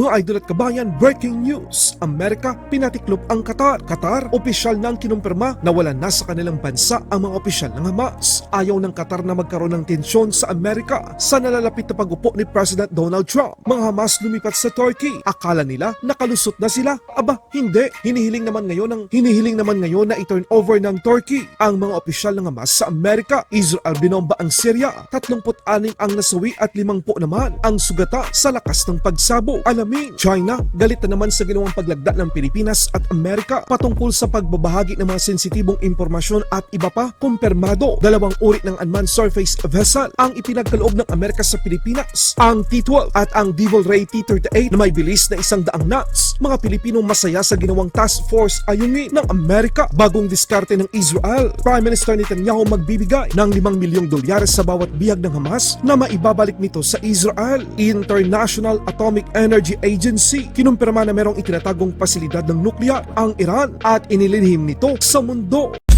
Mga idol at kabayan, breaking news! Amerika, pinatiklop ang Qatar. Qatar, opisyal nang kinumpirma na wala na sa kanilang bansa ang mga opisyal ng Hamas. Ayaw ng Qatar na magkaroon ng tensyon sa Amerika sa nalalapit na pag-upo ni President Donald Trump. Mga Hamas lumipat sa Turkey. Akala nila nakalusot na sila. Aba, hindi. Hinihiling naman ngayon ng hinihiling naman ngayon na i-turn over ng Turkey ang mga opisyal ng Hamas sa Amerika. Israel binomba ang Syria. 36 ang nasawi at 50 naman ang sugata sa lakas ng pagsabog. Alamin, China galit na naman sa ginawang paglagda ng Pilipinas at Amerika patungkol sa pagbabahagi ng mga sensitibong impormasyon at iba pa kumpirmado. Dalawang uri ng unmanned surface vessel ang ipinagkaloob ng Amerika sa Pilipinas. Ang T-12 at ang Devil Ray T-38 na may bilis na isang daang knots. Mga Pilipinong masaya sa ginawang task force ayungin ng Amerika. Bagong diskarte ng Israel. Prime Minister Netanyahu magbibigay ng 5 milyong dolyares sa bawat bihag ng Hamas na maibabalik nito sa Israel. International Atomic Energy Agency kinumpirma na merong itinatagong pasilidad ng nuklear ang Iran at inililihim nito sa mundo.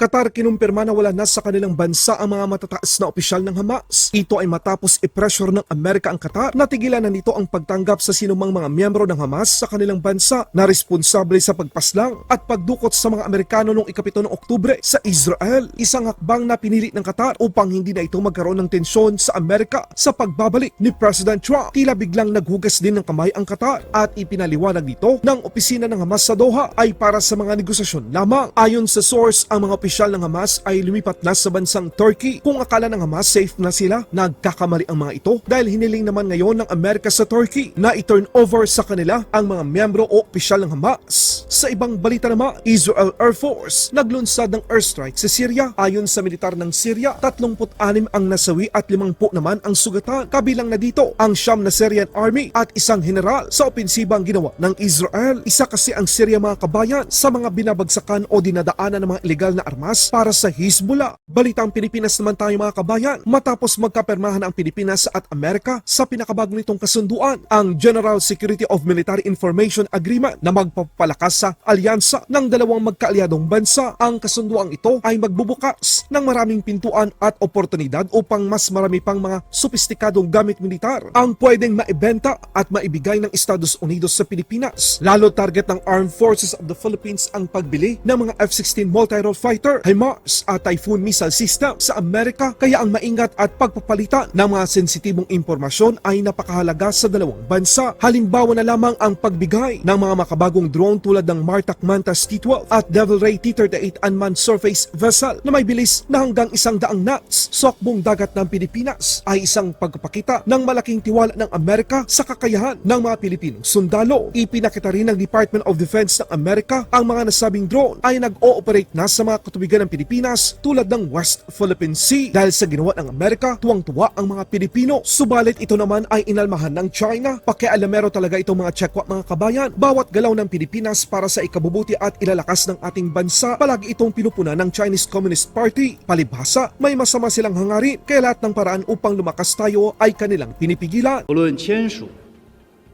Qatar kinumpirma na wala na sa kanilang bansa ang mga matataas na opisyal ng Hamas. Ito ay matapos i-pressure ng Amerika ang Qatar na tigilan na nito ang pagtanggap sa sinumang mga miyembro ng Hamas sa kanilang bansa na responsable sa pagpaslang at pagdukot sa mga Amerikano noong ikapito ng Oktubre sa Israel. Isang hakbang na pinili ng Qatar upang hindi na ito magkaroon ng tensyon sa Amerika sa pagbabalik ni President Trump. Tila biglang naghugas din ng kamay ang Qatar at ipinaliwanag dito ng opisina ng Hamas sa Doha ay para sa mga negosasyon lamang. Ayon sa source, ang mga opisyal ng Hamas ay lumipat na sa bansang Turkey. Kung akala ng Hamas safe na sila, nagkakamali ang mga ito dahil hiniling naman ngayon ng Amerika sa Turkey na i-turn over sa kanila ang mga miyembro o opisyal ng Hamas. Sa ibang balita naman, Israel Air Force naglunsad ng airstrike sa Syria. Ayon sa militar ng Syria, 36 ang nasawi at 50 naman ang sugatan. Kabilang na dito ang Sham na Syrian Army at isang general sa opensibang ginawa ng Israel. Isa kasi ang Syria mga kabayan sa mga binabagsakan o dinadaanan ng mga ilegal na armas para sa Hezbollah. Balitang Pilipinas naman tayo mga kabayan. Matapos magkapermahan ang Pilipinas at Amerika sa pinakabago nitong kasunduan, ang General Security of Military Information Agreement na magpapalakas sa alyansa ng dalawang magkaalyadong bansa. Ang kasunduang ito ay magbubukas ng maraming pintuan at oportunidad upang mas marami pang mga sopistikadong gamit militar ang pwedeng maibenta at maibigay ng Estados Unidos sa Pilipinas. Lalo target ng Armed Forces of the Philippines ang pagbili ng mga F-16 multi-role fighter, HIMARS at Typhoon missile system sa Amerika kaya ang maingat at pagpapalitan ng mga sensitibong impormasyon ay napakahalaga sa dalawang bansa. Halimbawa na lamang ang pagbigay ng mga makabagong drone tulad ng Martak Mantas T-12 at Devil Ray T-38 unmanned surface vessel na may bilis na hanggang isang daang knots. Sokbong dagat ng Pilipinas ay isang pagpapakita ng malaking tiwala ng Amerika sa kakayahan ng mga Pilipinong sundalo. Ipinakita rin ng Department of Defense ng Amerika ang mga nasabing drone ay nag-ooperate na sa mga katubigan ng Pilipinas tulad ng West Philippine Sea. Dahil sa ginawa ng Amerika, tuwang-tuwa ang mga Pilipino. Subalit ito naman ay inalmahan ng China. Pakialamero talaga itong mga Chekwa mga kabayan. Bawat galaw ng Pilipinas para sa ikabubuti at ilalakas ng ating bansa, palagi itong pinupunan ng Chinese Communist Party. Palibhasa, may masama silang hangarin, kaya lahat ng paraan upang lumakas tayo ay kanilang pinipigilan. 不论签署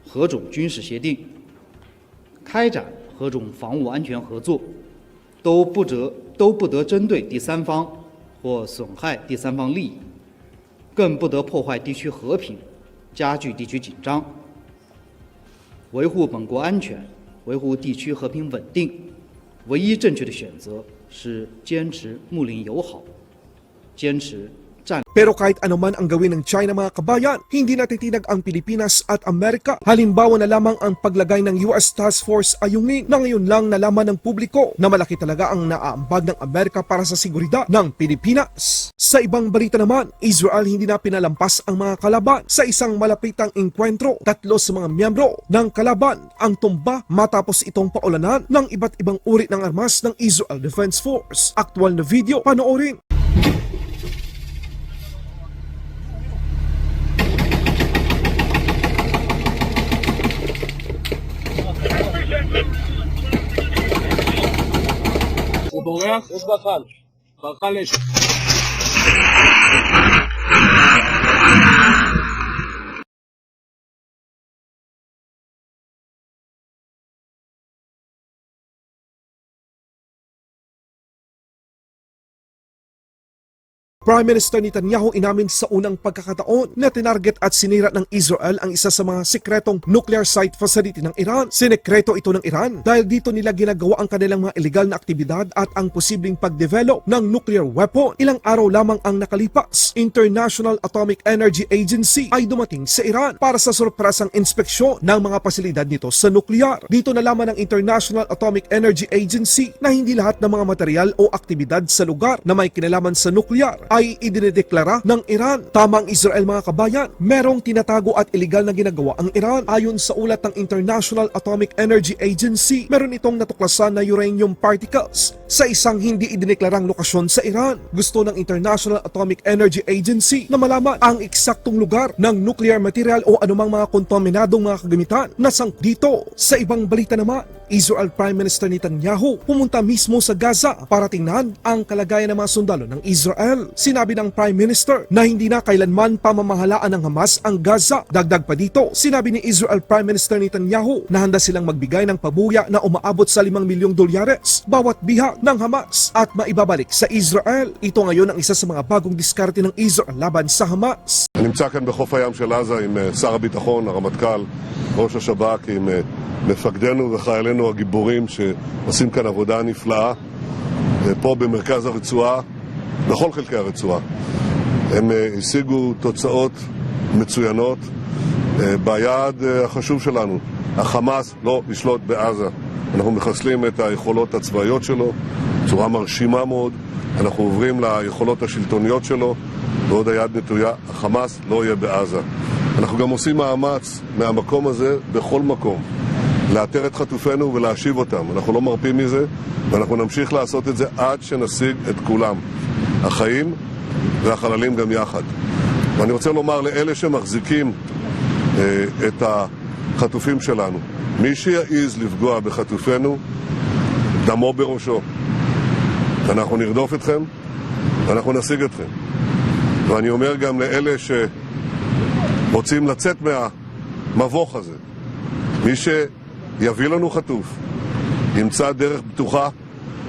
何种军事协定，开展何种防务安全合作，都不得 都不得针对第三方或损害第三方利益，更不得破坏地区和平，加剧地区紧张。维护本国安全，维护地区和平稳定，唯一正确的选择是坚持睦邻友好，坚持战。Pero kahit anuman ang gawin ng China mga kabayan, hindi natitinag ang Pilipinas at Amerika. Halimbawa na lamang ang paglagay ng US Task Force Ayungin na ngayon lang nalaman ng publiko na malaki talaga ang naaambag ng Amerika para sa seguridad ng Pilipinas. Sa ibang balita naman, Israel hindi na pinalampas ang mga kalaban sa isang malapitang enkwentro. Tatlo sa mga miyembro ng kalaban ang tumba matapos itong paulanan ng iba't ibang uri ng armas ng Israel Defense Force. Aktual na video, panoorin. Frank Uzbakal. Bakkal eşi. Prime Minister Netanyahu inamin sa unang pagkakataon na tinarget at sinira ng Israel ang isa sa mga sikretong nuclear site facility ng Iran. Sinekreto ito ng Iran dahil dito nila ginagawa ang kanilang mga illegal na aktibidad at ang posibleng pagdevelop ng nuclear weapon. Ilang araw lamang ang nakalipas, International Atomic Energy Agency ay dumating sa Iran para sa sorpresang inspeksyon ng mga pasilidad nito sa nuklear. Dito nalaman ng International Atomic Energy Agency na hindi lahat ng mga material o aktibidad sa lugar na may kinalaman sa nuklear ay idinedeklara ng Iran. Tamang Israel mga kabayan, merong tinatago at illegal na ginagawa ang Iran. Ayon sa ulat ng International Atomic Energy Agency, meron itong natuklasan na uranium particles sa isang hindi idineklarang lokasyon sa Iran. Gusto ng International Atomic Energy Agency na malaman ang eksaktong lugar ng nuclear material o anumang mga kontaminadong mga kagamitan na sang dito. Sa ibang balita naman, Israel Prime Minister Netanyahu pumunta mismo sa Gaza para tingnan ang kalagayan ng mga sundalo ng Israel. Sinabi ng Prime Minister na hindi na kailanman pamamahalaan ng Hamas ang Gaza. Dagdag pa dito, sinabi ni Israel Prime Minister Netanyahu na handa silang magbigay ng pabuya na umaabot sa 5 milyong dolyares bawat bihag ng Hamas at maibabalik sa Israel. Ito ngayon ang isa sa mga bagong diskarte ng Israel laban sa Hamas. אני נמצא כאן בחוף הים של עזה עם אה, שר הביטחון, הרמטכ"ל, ראש השב"כ, עם אה, מפקדינו וחיילינו הגיבורים שעושים כאן עבודה נפלאה אה, פה במרכז הרצועה, בכל חלקי הרצועה. הם אה, השיגו תוצאות מצוינות אה, ביעד החשוב שלנו, החמאס לא ישלוט בעזה. אנחנו מחסלים את היכולות הצבאיות שלו בצורה מרשימה מאוד, אנחנו עוברים ליכולות השלטוניות שלו ועוד היד נטויה, החמאס לא יהיה בעזה. אנחנו גם עושים מאמץ מהמקום הזה בכל מקום לאתר את חטופינו ולהשיב אותם. אנחנו לא מרפים מזה ואנחנו נמשיך לעשות את זה עד שנשיג את כולם. החיים והחללים גם יחד. ואני רוצה לומר לאלה שמחזיקים אה, את החטופים שלנו, מי שיעז לפגוע בחטופינו, דמו בראשו. אנחנו נרדוף אתכם ואנחנו נשיג אתכם. ואני אומר גם לאלה שרוצים לצאת מהמבוך הזה, מי שיביא לנו חטוף, ימצא דרך בטוחה,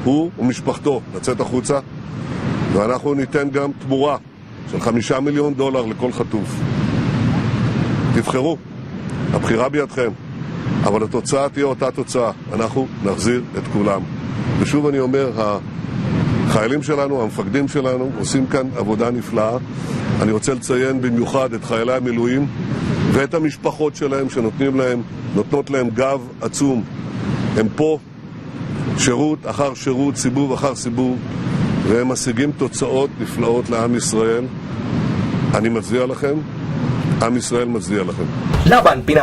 הוא ומשפחתו, לצאת החוצה, ואנחנו ניתן גם תמורה של חמישה מיליון דולר לכל חטוף. תבחרו, הבחירה בידכם, אבל התוצאה תהיה אותה תוצאה, אנחנו נחזיר את כולם. ושוב אני אומר, החיילים שלנו, המפקדים שלנו, עושים כאן עבודה נפלאה. אני רוצה לציין במיוחד את חיילי המילואים ואת המשפחות שלהם שנותנים להם, נותנות להם גב עצום. הם פה שירות אחר שירות, סיבוב אחר סיבוב, והם משיגים תוצאות נפלאות לעם ישראל. אני מצדיע לכם, עם ישראל מצדיע לכם. Laban Pinas.